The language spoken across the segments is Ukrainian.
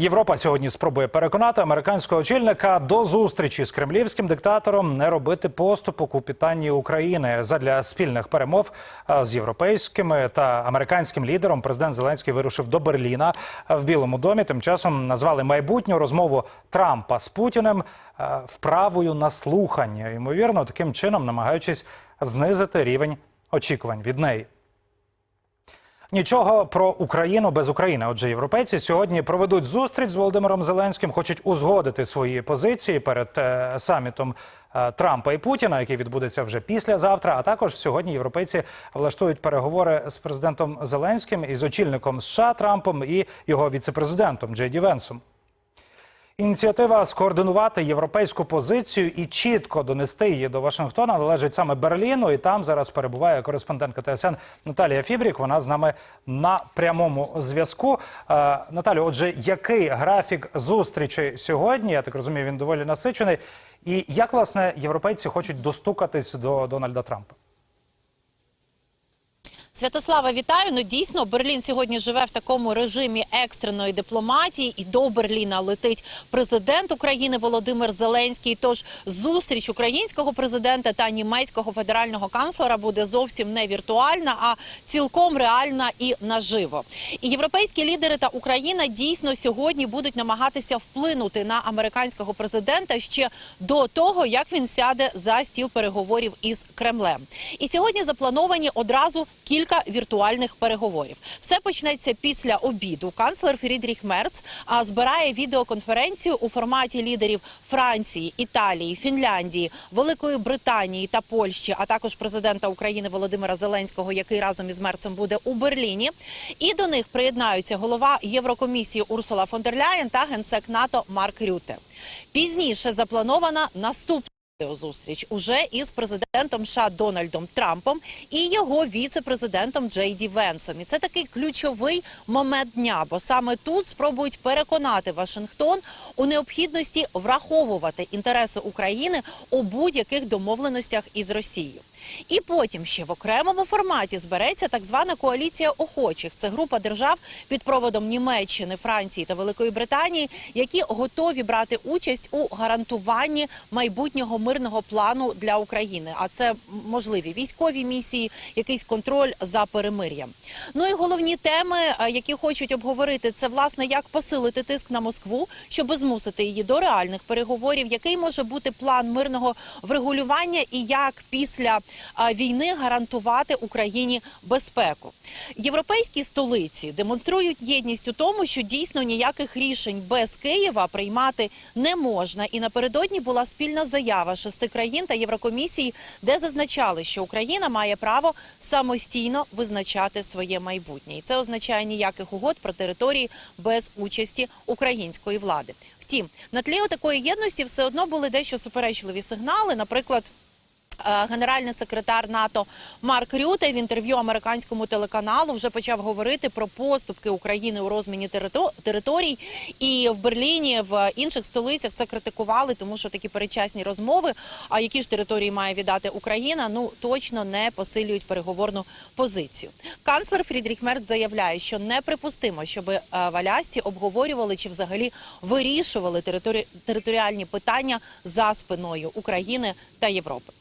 Європа сьогодні спробує переконати американського очільника до зустрічі з кремлівським диктатором не робити поступок у питанні України задля спільних перемов з європейськими та американським лідером. Президент Зеленський вирушив до Берліна в Білому домі. Тим часом назвали майбутню розмову Трампа з Путіним вправою на слухання. Ймовірно, таким чином намагаючись знизити рівень очікувань від неї. Нічого про Україну без України. Отже, європейці сьогодні проведуть зустріч з Володимиром Зеленським, хочуть узгодити свої позиції перед е, самітом е, Трампа і Путіна, який відбудеться вже післязавтра. А також сьогодні європейці влаштують переговори з президентом Зеленським і з очільником США Трампом і його віцепрезидентом Джей Ді Венсом. Ініціатива скоординувати європейську позицію і чітко донести її до Вашингтона належить саме Берліну. І там зараз перебуває кореспондентка ТСН Наталія Фібрік. Вона з нами на прямому зв'язку. Е, Наталю, отже, який графік зустрічі сьогодні? Я так розумію, він доволі насичений. І як власне європейці хочуть достукатись до Дональда Трампа? Святослава, вітаю. Ну дійсно, Берлін сьогодні живе в такому режимі екстреної дипломатії, і до Берліна летить президент України Володимир Зеленський. Тож зустріч українського президента та німецького федерального канцлера буде зовсім не віртуальна, а цілком реальна і наживо. І європейські лідери та Україна дійсно сьогодні будуть намагатися вплинути на американського президента ще до того, як він сяде за стіл переговорів із Кремлем. І сьогодні заплановані одразу кілька віртуальних переговорів. Все почнеться після обіду. Канцлер Фрідріх Мерц збирає відеоконференцію у форматі лідерів Франції, Італії, Фінляндії, Великої Британії та Польщі, а також президента України Володимира Зеленського, який разом із Мерцем буде у Берліні. І до них приєднаються голова Єврокомісії Урсула фон дер Ляєн та генсек НАТО Марк Рюте. Пізніше запланована наступна. Зустріч уже із президентом США Дональдом Трампом і його віце-президентом Джей Ді Венсом. І це такий ключовий момент дня, бо саме тут спробують переконати Вашингтон у необхідності враховувати інтереси України у будь-яких домовленостях із Росією. І потім ще в окремому форматі збереться так звана коаліція охочих. Це група держав під проводом Німеччини, Франції та Великої Британії, які готові брати участь у гарантуванні майбутнього мирного плану для України. А це можливі військові місії, якийсь контроль за перемир'ям. Ну і головні теми, е, які хочуть обговорити, це власне як посилити тиск на Москву, щоб змусити її до реальних переговорів, який може бути план мирного врегулювання, і як після війни гарантувати Україні безпеку. Європейські столиці демонструють єдність у тому, що дійсно ніяких рішень без Києва приймати не можна. І напередодні була спільна заява шести країн та Єврокомісії, де зазначали, що Україна має право самостійно визначати своє майбутнє, і це означає ніяких угод про території без участі української влади. Втім, на тлі такої єдності все одно були дещо суперечливі сигнали, наприклад. Е, Генеральний секретар НАТО Марк Рюте в інтерв'ю американському телеканалу вже почав говорити про поступки України у розміні територій. І в Берліні, в інших столицях це критикували, тому що такі передчасні розмови. А які ж території має віддати Україна? Ну точно не посилюють переговорну позицію. Канцлер Фрідріх Мерц заявляє, що неприпустимо, щоб е, в Алясці обговорювали чи взагалі вирішували територі- територіальні питання за спиною України та Європи.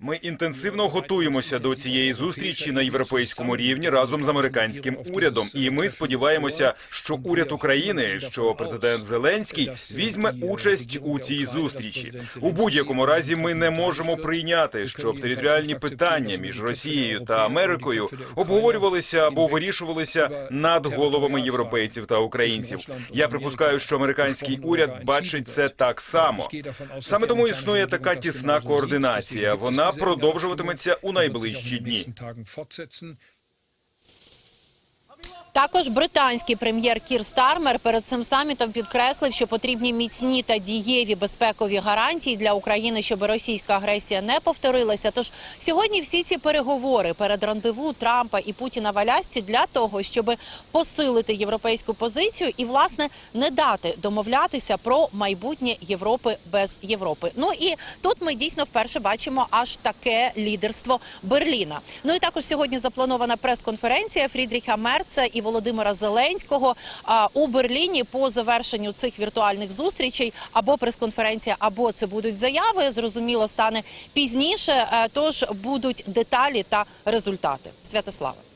Ми інтенсивно готуємося до цієї зустрічі на європейському рівні разом з американським урядом. І ми сподіваємося, що уряд України, що президент Зеленський візьме участь у цій зустрічі. У будь-якому разі ми не можемо прийняти, щоб територіальні питання між Росією та Америкою обговорювалися або вирішувалися над головами європейців та українців. Я припускаю, що американський уряд бачить це так само. Саме тому існує така тісна координація. Вона продовжуватиметься у найближчі дні. Також британський прем'єр Кір Стармер перед цим самітом підкреслив, що потрібні міцні та дієві безпекові гарантії для України, щоб російська агресія не повторилася. Тож сьогодні всі ці переговори перед рандеву Трампа і Путіна в Алясці для того, щоб посилити європейську позицію і власне не дати домовлятися про майбутнє Європи без Європи. Ну і тут ми дійсно вперше бачимо аж таке лідерство Берліна. Ну і також сьогодні запланована прес-конференція Фрідріха Мерца і Володимира Зеленського у Берліні по завершенню цих віртуальних зустрічей або прес-конференція, або це будуть заяви. Зрозуміло, стане пізніше. Е, Тож будуть деталі та результати. Святославе.